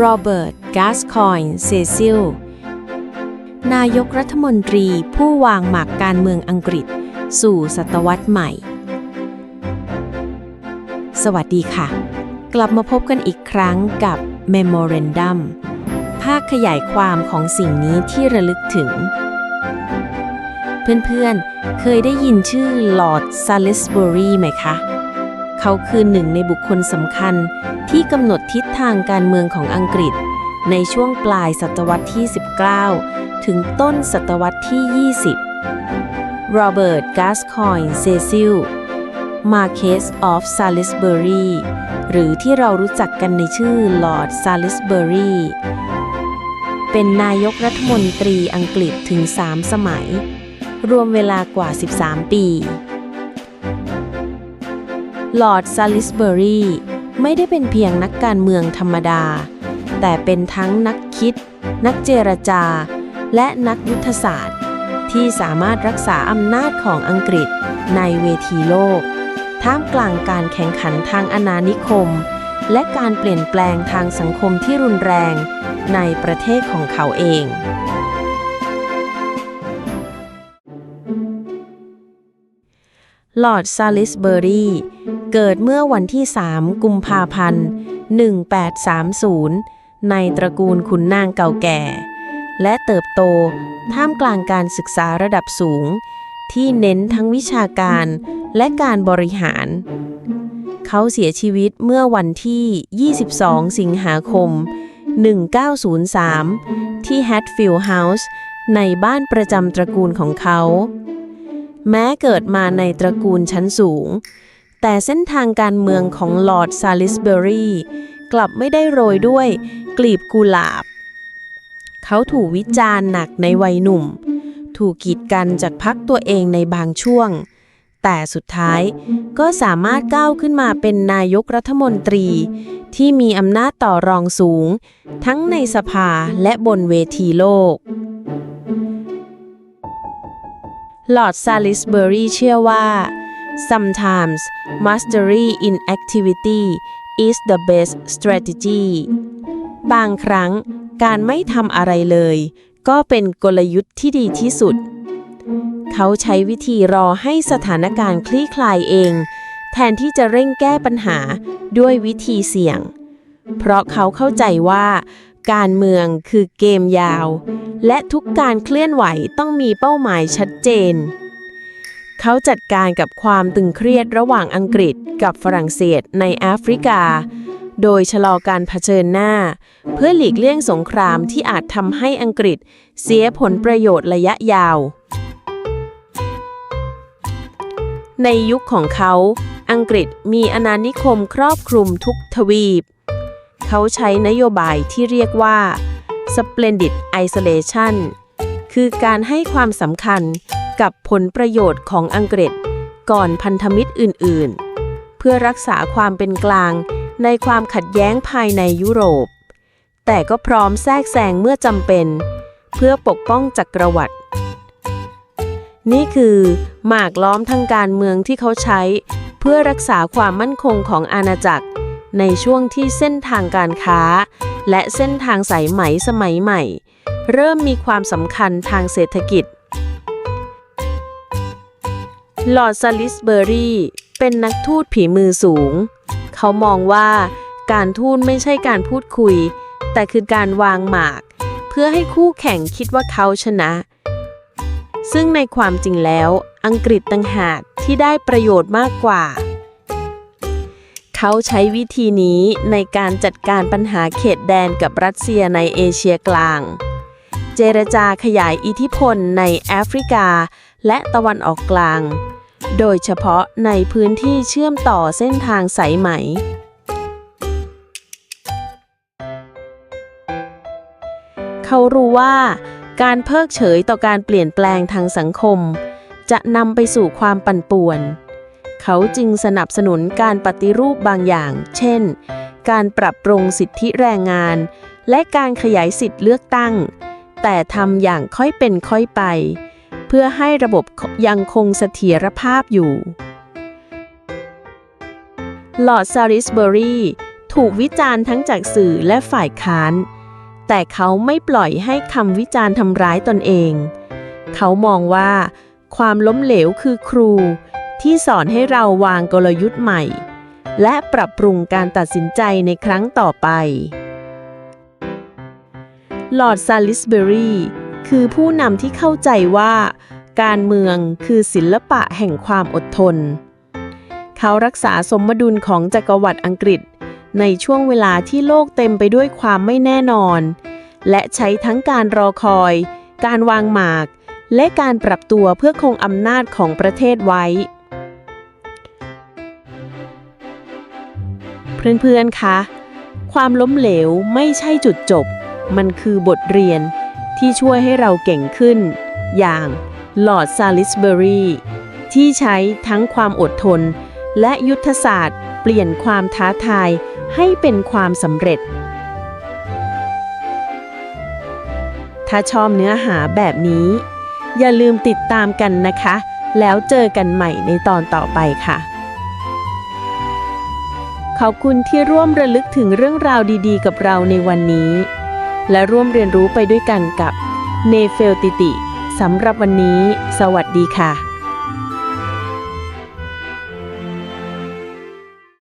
โรเบิร์ต กาสคอยน์ เซซิล นายกรัฐมนตรีผู้วางหมากการเมืองอังกฤษ สู่ศตวรรษใหม่ สวัสดีค่ะ กลับมาพบกันอีกครั้งกับ Memorandum ภาคขยายความของสิ่งนี้ที่ระลึกถึง เพื่อนๆ เคยได้ยินชื่อลอร์ดซาลิสบุรีไหมคะ เขาคือหนึ่งในบุคคลสำคัญที่กำหนดทิศทางการเมืองของอังกฤษ ในช่วงปลายศตวรรษที่ 19 ถึงต้นศตวรรษที่ 20 โรเบิร์ต กาสคอยน์ เซซิล มาเคสออฟซาลิสเบอรีหรือที่เรารู้จักกันในชื่อลอร์ดซาลิสเบอรีเป็นนายกรัฐมนตรีอังกฤษถึง 3 สมัย รวมเวลากว่า 13 ปี ลอร์ดซาลิสเบอรีไม่ได้เป็นเพียงนักการเมืองธรรมดา แต่เป็นทั้งนักคิด นักเจรจา และนักยุทธศาสตร์ ที่สามารถรักษาอำนาจของอังกฤษในเวทีโลก ท่ามกลางการแข่งขันทางอาณานิคม และการเปลี่ยนแปลงทางสังคมที่รุนแรงในประเทศของเขาเองลอร์ดซาลิสเบอรี เกิดเมื่อวันที่ 3 กุมภาพันธ์ 1830 ในตระกูลขุนนางเก่าแก่ และเติบโตท่ามกลางการศึกษาระดับสูง ที่เน้นทั้งวิชาการและการบริหาร เขาเสียชีวิตเมื่อวันที่ 22 สิงหาคม 1903 ที่ Hatfield House ในบ้านประจำตระกูลของเขา แม้เกิดมาในตระกูลชั้นสูง แต่เส้นทางการเมืองของลอร์ดซาลิสเบอรีกลับไม่ได้โรยด้วยกลีบกุหลาบ เขาถูกวิจารณ์หนักในวัยหนุ่ม ถูกกีดกันจากพักตัวเองในบางช่วง แต่สุดท้ายก็สามารถก้าวขึ้นมาเป็นนายกรัฐมนตรี ที่มีอำนาจต่อรองสูง ทั้งในสภาและบนเวทีโลกลอร์ดซาลิสเบอรีเชื่อว่า sometimes mastery in activity is the best strategy บางครั้งการไม่ทำอะไรเลย ก็เป็นกลยุทธ์ที่ดีที่สุด เขาใช้วิธีรอให้สถานการณ์คลี่คลายเอง แทนที่จะเร่งแก้ปัญหาด้วยวิธีเสี่ยง เพราะเขาเข้าใจว่า การเมืองคือเกมยาว และทุกการเคลื่อนไหวต้องมีเป้าหมายชัดเจน เขาจัดการกับความตึงเครียดระหว่างอังกฤษกับฝรั่งเศสในแอฟริกา โดยชะลอการเผชิญหน้า เพื่อหลีกเลี่ยงสงครามที่อาจทำให้อังกฤษเสียผลประโยชน์ระยะยาว ในยุคของเขา อังกฤษมีอาณานิคมครอบคลุมทุกทวีป เขาใช้นโยบายที่เรียกว่า Splendid Isolation คือการให้ความสำคัญ กับผลประโยชน์ของอังกฤษก่อนพันธมิตรอื่นๆ เพื่อรักษาความเป็นกลางในความขัดแย้งภายในยุโรป แต่ก็พร้อมแทรกแซงเมื่อจำเป็น เพื่อปกป้องจักรวรรดินี่คือหมากล้อมทางการเมืองที่เขาใช้ เพื่อรักษาความมั่นคงของอาณาจักร ในช่วงที่เส้นทางการค้า และเส้นทางสายไหมสมัยใหม่ เริ่มมีความสำคัญทางเศรษฐกิจ ลอร์ดซาลิสเบอรี่ เป็นนักทูตผีมือสูง เขามองว่าการทูตไม่ใช่การพูดคุย แต่คือการวางหมาก เพื่อให้คู่แข่งคิดว่าเขาชนะ ซึ่งในความจริงแล้ว อังกฤษต่างหากที่ได้ประโยชน์มากกว่า เขาใช้วิธีนี้ในการจัดการปัญหาเขตแดนกับรัสเซียในเอเชียกลาง เจรจาขยายอิทธิพลในแอฟริกาและตะวันออกกลาง โดยเฉพาะในพื้นที่เชื่อมต่อเส้นทางสายไหม เขารู้ว่าการเพิกเฉยต่อการเปลี่ยนแปลงทางสังคม จะนำไปสู่ความปั่นป่วน เขาจึงสนับสนุนการปฏิรูปบางอย่าง เช่น การปรับปรุงสิทธิแรงงาน และการขยายสิทธิเลือกตั้ง แต่ทำอย่างค่อยเป็นค่อยไป พื่อให้ระบบยังคงเสถียรภาพอยู่ ลอร์ดซาริสเบอรีถูกวิจารณ์ทั้งจากสื่อและฝ่ายค้าน แต่เขาไม่ปล่อยให้คำวิจารณ์ทำร้ายตนเอง เขามองว่า ความล้มเหลวคือครู ที่สอนให้เราวางกลยุทธ์ใหม่ และปรับปรุงการตัดสินใจในครั้งต่อไปลอร์ดซาลิสเบอรี คือผู้นำที่เข้าใจว่า การเมืองคือศิลปะแห่งความอดทน เขารักษาสมดุลของจักรวรรดิอังกฤษ ในช่วงเวลาที่โลกเต็มไปด้วยความไม่แน่นอน และใช้ทั้งการรอคอย การวางหมาก และการปรับตัวเพื่อคงอำนาจของประเทศไว้ เพื่อนๆคะความล้มเหลวไม่ใช่จุดจบ มันคือบทเรียน ที่ช่วยให้เราเก่งขึ้น อย่างลอร์ดซาลิสเบอรีที่ใช้ทั้งความอดทน และยุทธศาสตร์ เปลี่ยนความท้าทายให้เป็นความสำเร็จ ถ้าชอบเนื้อหาแบบนี้ อย่าลืมติดตามกันนะคะ แล้วเจอกันใหม่ในตอนต่อไปค่ะ ขอบคุณที่ร่วมระลึกถึงเรื่องราวดีๆ กับเราในวันนี้ และร่วมเรียนรู้ไปด้วยกันกับเนเฟลติติสำหรับวันนี้ สวัสดีค่ะ